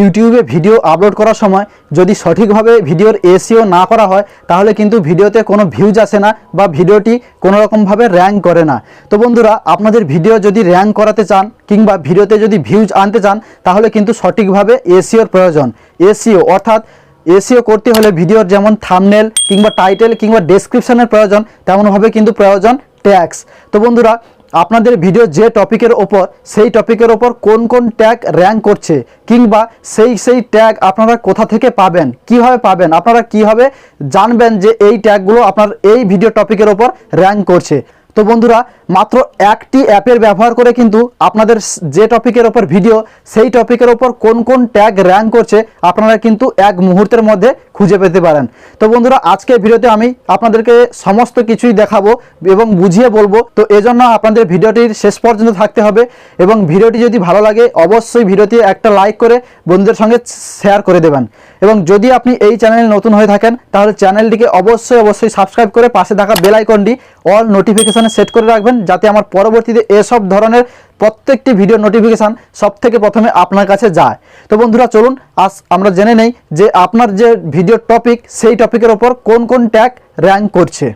ইউটিউবে video upload করার সময় যদি সঠিকভাবে ভিডিওর এসিও না করা হয়, তাহলে কিন্তু ভিডিওতে কোনো ভিউজ আসে না বা ভিডিওটি কোনো রকমভাবে র্যাঙ্ক করে না। তো বন্ধুরা, আপনাদের ভিডিও যদি র্যাঙ্ক করাতে চান কিংবা ভিডিওতে যদি ভিউজ আনতে চান, তাহলে কিন্তু সঠিকভাবে এসিওর প্রয়োজন। এসিও অর্থাৎ এসিও করতে হলে ভিডিওর যেমন থামনেল কিংবা টাইটেল কিংবা ডেসক্রিপশনের প্রয়োজন, তেমনভাবে কিন্তু প্রয়োজন ট্যাক্স তো বন্ধুরা আপনাদের ভিডিও যে টপিকের ওপর, সেই টপিকের ওপর কোন কোন ট্যাগ র্যাঙ্ক করছে, কিংবা সেই সেই ট্যাগ আপনারা কোথা থেকে পাবেন, কীভাবে পাবেন, আপনারা কীভাবে জানবেন যে এই ট্যাগগুলো আপনার এই ভিডিও টপিকের ওপর র্যাঙ্ক করছে। তো বন্ধুরা, মাত্র একটি অ্যাপের ব্যবহার করে কিন্তু আপনাদের যে টপিকের ওপর ভিডিও সেই টপিকের ওপর কোন কোন ট্যাগ র্যাঙ্ক করছে, আপনারা কিন্তু এক মুহূর্তের মধ্যে খুঁজে পেতে পারেন। তো বন্ধুরা, আজকের ভিডিওতে আমি আপনাদেরকে সমস্ত কিছুই দেখাবো এবং বুঝিয়ে বলব। তো এজন্য আপনাদের ভিডিওটির শেষ পর্যন্ত থাকতে হবে এবং ভিডিওটি যদি ভালো লাগে, অবশ্যই ভিডিওটি একটা লাইক করে বন্ধুদের সঙ্গে শেয়ার করে দেবেন। এবং যদি আপনি এই চ্যানেলে নতুন হয়ে থাকেন, তাহলে চ্যানেলটিকে অবশ্যই অবশ্যই সাবস্ক্রাইব করে পাশে থাকা বেল আইকনটি অল নোটিফিকেশানে সেট করে রাখবেন, যাতে আমার পরবর্তীতে এসব ধরনের প্রত্যেকটি ভিডিও নোটিফিকেশান সব থেকে প্রথমে আপনার কাছে যায়। তো বন্ধুরা, চলুন, আজ আমরা জেনে নেই যে আপনার যে ভিডিও টপিক সেই টপিকের ওপর কোন কোন ট্যাগ র্যাঙ্ক করছে।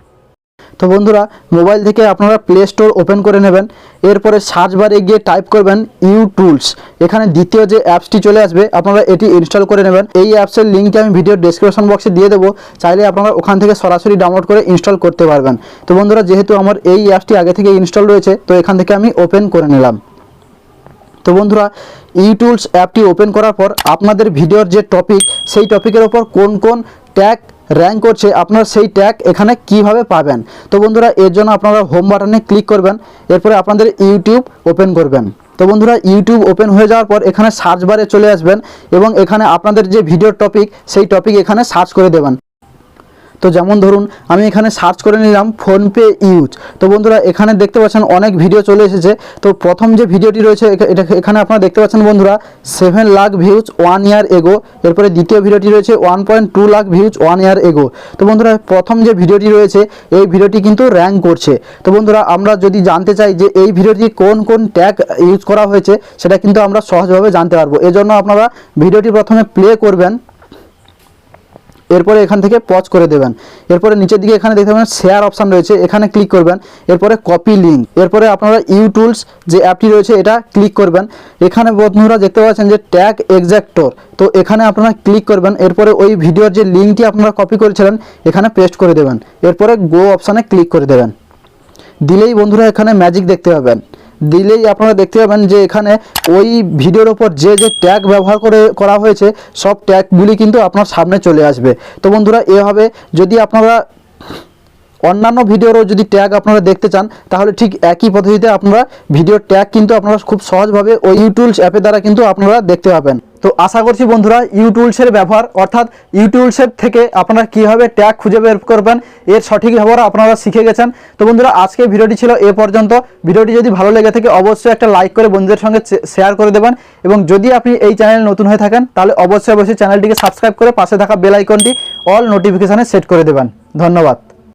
তো বন্ধুরা মোবাইল থেকে আপনারা প্লে স্টোর ওপেন করে নেবেন। এরপরে সার্চ বারে গিয়ে টাইপ করবেন ইউ টুলস এখানে দ্বিতীয় যে অ্যাপসটি চলে আসবে, আপনারা এটি ইনস্টল করে নেবেন। এই অ্যাপসের লিঙ্কটি আমি ভিডিও ডেসক্রিপশন বক্সে দিয়ে দেবো। চাইলে আপনারা ওখান থেকে সরাসরি ডাউনলোড করে ইনস্টল করতে পারবেন। তো বন্ধুরা, যেহেতু আমার এই অ্যাপসটি আগে থেকে ইনস্টল রয়েছে, তো এখান থেকে আমি ওপেন করে নিলাম। তো বন্ধুরা ইউটুলস অ্যাপটি ওপেন করার পর আপনাদের ভিডিওর যে টপিক সেই টপিকের ওপর কোন কোন ট্যাগ র্যাঙ্ক করছে, আপনারা সেই ট্যাগ এখানে কীভাবে পাবেন? তো বন্ধুরা, এর জন্য আপনারা হোম বাটনে ক্লিক করবেন, এরপরে আপনাদের ইউটিউব ওপেন করবেন। তো বন্ধুরা ইউটিউব ওপেন হয়ে যাওয়ার পর এখানে সার্চ বারে চলে আসবেন এবং এখানে আপনাদের যে ভিডিওর টপিক সেই টপিক এখানে সার্চ করে দেবেন। তো যেমন ধরুন, আমি এখানে সার্চ করে নিলাম ফোনপে ইউজ তো বন্ধুরা, এখানে দেখতে পাচ্ছেন অনেক ভিডিও চলে এসেছে। তো প্রথম যে ভিডিওটি রয়েছে এটা এখানে আপনারা দেখতে পাচ্ছেন বন্ধুরা seven lakh views one year ago এরপরে দ্বিতীয় ভিডিওটি রয়েছে one point two lakh views one year ago তো বন্ধুরা, প্রথম যে ভিডিওটি রয়েছে, এই ভিডিওটি কিন্তু র্যাঙ্ক করছে। তো বন্ধুরা, আমরা যদি জানতে চাই যে এই ভিডিওটি কোন কোন ট্যাগ ইউজ করা হয়েছে, সেটা কিন্তু আমরা সহজভাবে জানতে পারব। এজন্য আপনারা ভিডিওটি প্রথমে প্লে করবেন। এরপরে এখান থেকে পজ করে দেবেন। এরপরে নিচের দিকে এখানে দেখতে পাবেন শেয়ার অপশান রয়েছে, এখানে ক্লিক করবেন। এরপরে কপি লিঙ্ক এরপরে আপনারা ইউটুলস যে অ্যাপটি রয়েছে, এটা ক্লিক করবেন। এখানে বন্ধুরা দেখতে পাচ্ছেন যে ট্যাগ এক্সাক্টর তো এখানে আপনারা ক্লিক করবেন। এরপরে ওই ভিডিওর যে লিঙ্কটি আপনারা কপি করেছিলেন, এখানে পেস্ট করে দেবেন। এরপরে গো অপশানে ক্লিক করে দেবেন। দিলেই বন্ধুরা এখানে ম্যাজিক দেখতে পাবেন। দিলেই আপনারা দেখতে পাবেন যে এখানে ওই ভিডিওর ওপর যে যে ট্যাগ ব্যবহার করে, করা হয়েছে, সব ট্যাগগুলি কিন্তু আপনার সামনে চলে আসবে। তো বন্ধুরা, এভাবে যদি আপনারা অন্যান্য ভিডিওরও যদি ট্যাগ আপনারা দেখতে চান, তাহলে ঠিক একই পদ্ধতিতে আপনারা ভিডিওর ট্যাগ কিন্তু আপনারা খুব সহজভাবে ওই ইউটুলস অ্যাপের দ্বারা কিন্তু আপনারা দেখতে পাবেন। তো আশা করছি বন্ধুরা ইউটুলসের ব্যবহার, অর্থাৎ ইউটুলসের থেকে আপনারা কীভাবে ট্যাগ খুঁজে বের করবেন, এর সঠিক ব্যবহার আপনারা শিখে গেছেন। তো বন্ধুরা, আজকে ভিডিওটি ছিল এ পর্যন্ত। ভিডিওটি যদি ভালো লেগে থাকে, অবশ্যই একটা লাইক করে বন্ধুদের সঙ্গে শেয়ার করে দেবেন এবং যদি আপনি এই চ্যানেলে নতুন হয়ে থাকেন, তাহলে অবশ্যই অবশ্যই চ্যানেলটিকে সাবস্ক্রাইব করে পাশে থাকা বেল আইকনটি অল নোটিফিকেশানে সেট করে দেবেন। ধন্যবাদ।